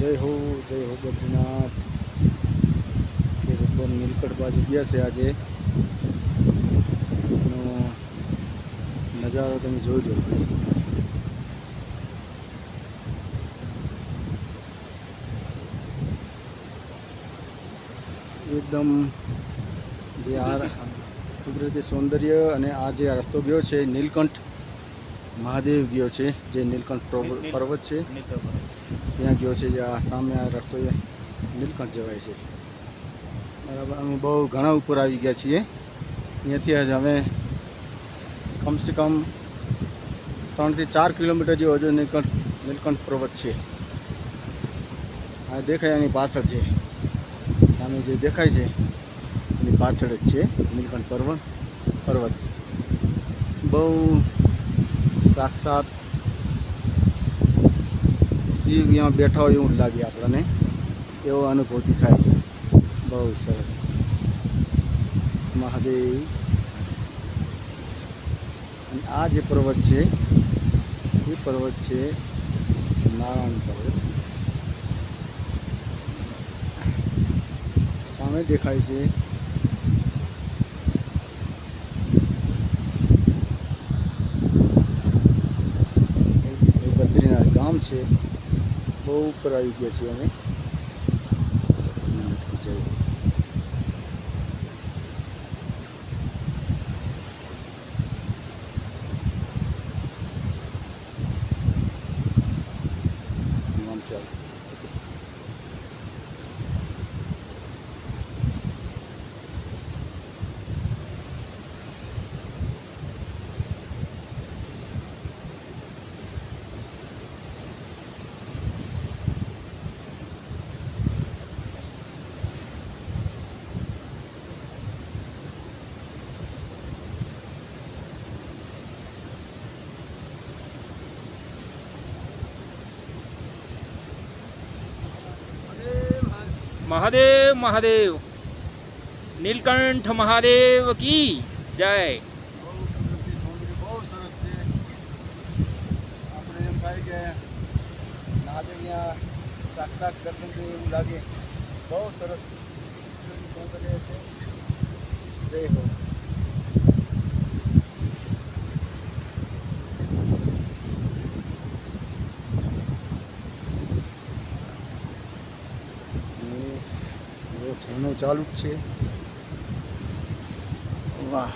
જય હો જય હો બદ્રીનાથ. કે ઉપર નીલકંઠ બાજુ ગયા છે આજે. નજારો તમે જોઈ લો. એકદમ જે આ કુદરતી સૌંદર્ય. અને આ જે રસ્તો ગયો છે નીલકંઠ મહાદેવ ગયો છે જે નીલકંઠ પર્વત છે. ત્યાં ગયો છે, જે આ સામે આ રસ્તો એ નીલકંઠ જવાય છે. બરાબર, અમે બહુ ઘણા ઉપર આવી ગયા છીએ. અહીંયાથી જ અમે કમસે કમ ત્રણથી ચાર કિલોમીટર જેવો હજુ નીલકંઠ નીલકંઠ પર્વત છે. આ દેખાય એની પાછળ છે. સામે જે દેખાય છે, એની પાછળ જ છે નીલકંઠ પર્વત પર્વત. બહુ સાક્ષાત ત્યાં બેઠા હોય એવું લાગે આપણને. એવો અનુભૂતિ થાય. બહુ સરસ. મહાદેવ. અને આ જે પર્વત છે, એ પર્વત છે નારાયણ પર્વત. સામે દેખાય છે બદ્રીનાથ ગામ છે. બહુ ઉપર આવી ગયા છીએ અમે. ચાલ. મહાદેવ મહાદેવ. નીલકંઠ મહાદેવ કી જય. સાક્ષાત દર્શન કરીએ એવું લાગે. બહુ સરસ. જય હો અને ઝરણો ચાલુ જ છે. વાહ.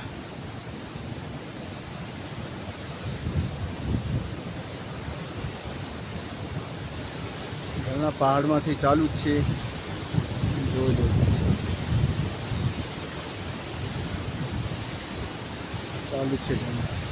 ઘણા પહાડમાંથી ચાલુ જ છે. લો. ચાલુ જ છે ઝરણું.